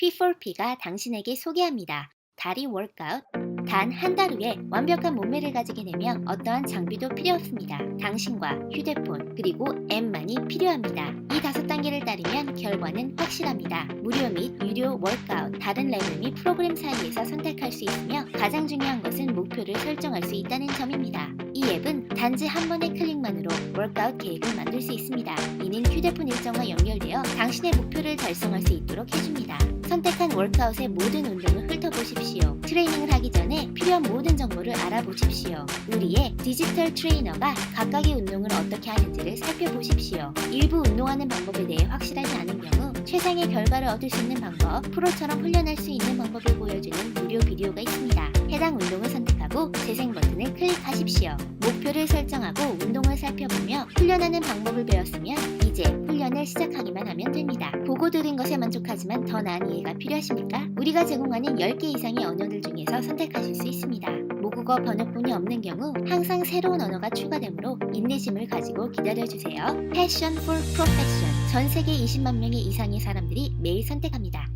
P4P가 당신에게 소개합니다. 다리 월크아웃. 단 한 달 후에 완벽한 몸매를 가지게 되면 어떠한 장비도 필요 없습니다. 당신과 휴대폰 그리고 앱만이 필요합니다. 이 다섯 단계를 따르면 결과는 확실합니다. 무료 및 유료 월크아웃, 다른 레벨 및 프로그램 사이에서 선택할 수 있으며 가장 중요한 것은 목표를 설정할 수 있다는 점입니다. 이 앱은 단지 한 번의 클릭만으로 월크아웃 계획을 만들 수 있습니다. 이는 휴대폰 일정과 연결되어 당신의 목표를 달성할 수 있도록 해줍니다. 선택한 월크아웃의 모든 운동을 훑어보십시오. 트레이닝을 하기 전에 필요한 모든 정보를 알아보십시오. 우리의 디지털 트레이너가 각각의 운동을 어떻게 하는지를 살펴보십시오. 일부 운동하는 방법에 대해 확실하지 않은 경우 최상의 결과를 얻을 수 있는 방법, 프로처럼 훈련할 수 있는 방법을 보여주는 무료 비디오가 있습니다. 해당 운동을 선택하고 재생 버튼을 클릭하십시오. 목표를 설정하고 운동을 살펴보며 훈련하는 방법을 배웠으면 이제 훈련을 시작하기만 하면 됩니다. 보고 들은 것에 만족하지만 더 나은 이해가 필요하십니까? 우리가 제공하는 10개 이상의 언어들 중에서 선택하실 수 있습니다. 모국어 번역본이 없는 경우 항상 새로운 언어가 추가되므로 인내심을 가지고 기다려주세요. Passion for Profession. 전 세계 20만 명의 이상의 사람들이 매일 선택합니다.